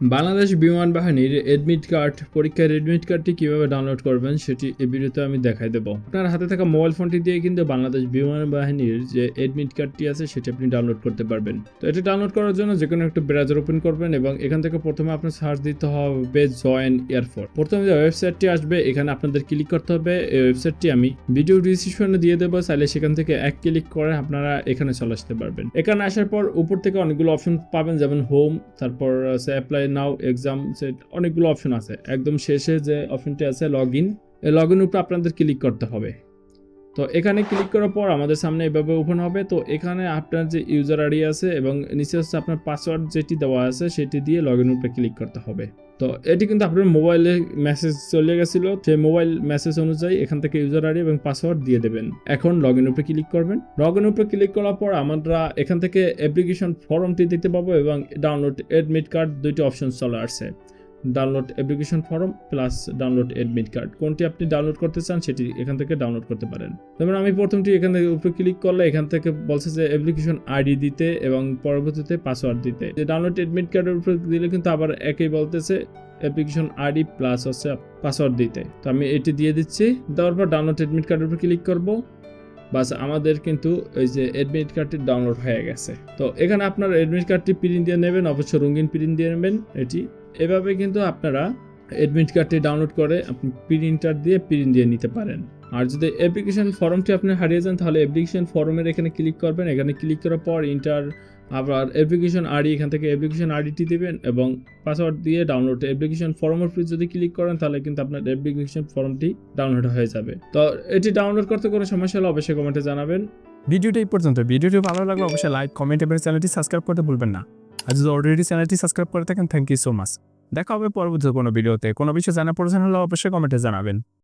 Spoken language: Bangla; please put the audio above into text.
বাংলাদেশ বিমান বাহিনীর এডমিট কার্ড পরীক্ষার এডমিট কার্ডটি কীভাবে ডাউনলোড করবেন সেটি এই ভিডিওতে আমি দেখাই দেবো। আপনার হাতে থাকা মোবাইল ফোনটি দিয়ে কিন্তু বাংলাদেশ বিমান বাহিনীর যে এডমিট কার্ডটি আছে সেটি আপনি ডাউনলোড করতে পারবেন। তো এটি ডাউনলোড করার জন্য যে কোনো একটা ব্রাউজার ওপেন করবেন এবং এখান থেকে প্রথমে আপনার সার্চ দিতে হবে জয়েন এয়ারফোর্ট প্রথমে যে ওয়েবসাইটটি আসবে, এখানে আপনাদের ক্লিক করতে হবে। এই ওয়েবসাইটটি আমি ভিডিও ডিসক্রিপশনে দিয়ে দেবো, চাইলে সেখান থেকে এক ক্লিক করে আপনারা এখানে চলে আসতে পারবেন। এখানে আসার পর উপর থেকে অনেকগুলো অপশন পাবেন, যেমন হোম তারপর অ্যাপ্লাই নাও এক্সাম সেট অনেকগুলো অপশন আছে। একদম শেষে যে অপশনটি আছে লগ ইন লগ ইন উপরে আপনাদের ক্লিক করতে হবে। তো এখানে ক্লিক করার পর আমাদের সামনে এভাবে ওপেন হবে। তো এখানে আপনার যে ইউজার আইডি আছে এবং নিচে হচ্ছে আপনার পাসওয়ার্ড যেটি দেওয়া আছে সেটি দিয়ে লগ ইন উপরে ক্লিক করতে হবে। তো এটি কিন্তু আপনার মোবাইলে মেসেজ চলে গেছিল। সেই মোবাইল মেসেজ অনুযায়ী এখান থেকে ইউজার আইডি এবং পাসওয়ার্ড দিয়ে দেবেন। এখন লগ ইন উপরে ক্লিক করবেন। লগ ইন উপরে ক্লিক করার পর আমরা এখান থেকে অ্যাপ্লিকেশন ফর্মটি দেখতে পাবো এবং ডাউনলোড এডমিট কার্ড দুইটি অপশন চলে আসছে। Download application form plus download admit card কোনটি আপনি ডাউনলোড করতে চান সেটি এখান থেকে ডাউনলোড করতে পারেন। যেমন আমি প্রথমটি এখান থেকে উপরে ক্লিক করলে এখান থেকে বলছে যে অ্যাপ্লিকেশন আইডি দিতে এবং পরবর্তীতে পাসওয়ার্ড দিতে। যে ডাউনলোড এডমিট কার্ডের উপরে দিলে কিন্তু আবার একই বলতেছে অ্যাপ্লিকেশন আইডি প্লাস হচ্ছে পাসওয়ার্ড দিতে। তো আমি এটি দিয়ে দিচ্ছি। দেওয়ার পর ডাউনলোড এডমিট কার্ডের উপর ক্লিক করব। বাস আমাদের কিন্তু এই যে এডমিট কার্ডটি ডাউনলোড হয়ে গেছে। তো এখানে আপনার এডমিট কার্ডটি প্রিন্ট দিয়ে নেবেন, অবশ্য রঙিন প্রিন্ট দিয়ে নেবেন। এটি এভাবে কিন্তু আপনারা এডমিট কার্ডটি ডাউনলোড করে আপনি প্রিন্টার দিয়ে প্রিন্ট দিয়ে নিতে পারেন। আর যদি অ্যাপ্লিকেশন ফর্মটি আপনি হারিয়ে যান, তাহলে অ্যাপ্লিকেশন ফর্মের এখানে ক্লিক করবেন। এখানে ক্লিক করার পর ইন্টার আবার অ্যাপ্লিকেশন আইডি এখান থেকে অ্যাপ্লিকেশন আইডিটি দেবেন এবং পাসওয়ার্ড দিয়ে ডাউনলোড অ্যাপ্লিকেশন ফর্মের উপর যদি ক্লিক করেন, তাহলে কিন্তু আপনার অ্যাপ্লিকেশন ফর্মটি ডাউনলোড হয়ে যাবে। তো এটি ডাউনলোড করতে কোনো সমস্যা হলে অবশ্যই কমেন্টে জানাবেন। ভিডিওটা এই পর্যন্ত। ভিডিওটি ভালো লাগলে অবশ্যই লাইক কমেন্ট এবং চ্যানেলটি সাবস্ক্রাইব করতে ভুলবেন না। আর যদি অলরেডি চ্যানেলটি সাবস্ক্রাইব করে থাকেন থ্যাংক ইউ সো মাচ দেখা হবে পরবর্তী কোনো ভিডিওতে কোনো বিষয় জানা প্রয়োজন হলে অবশ্যই কমেন্টে জানাবেন।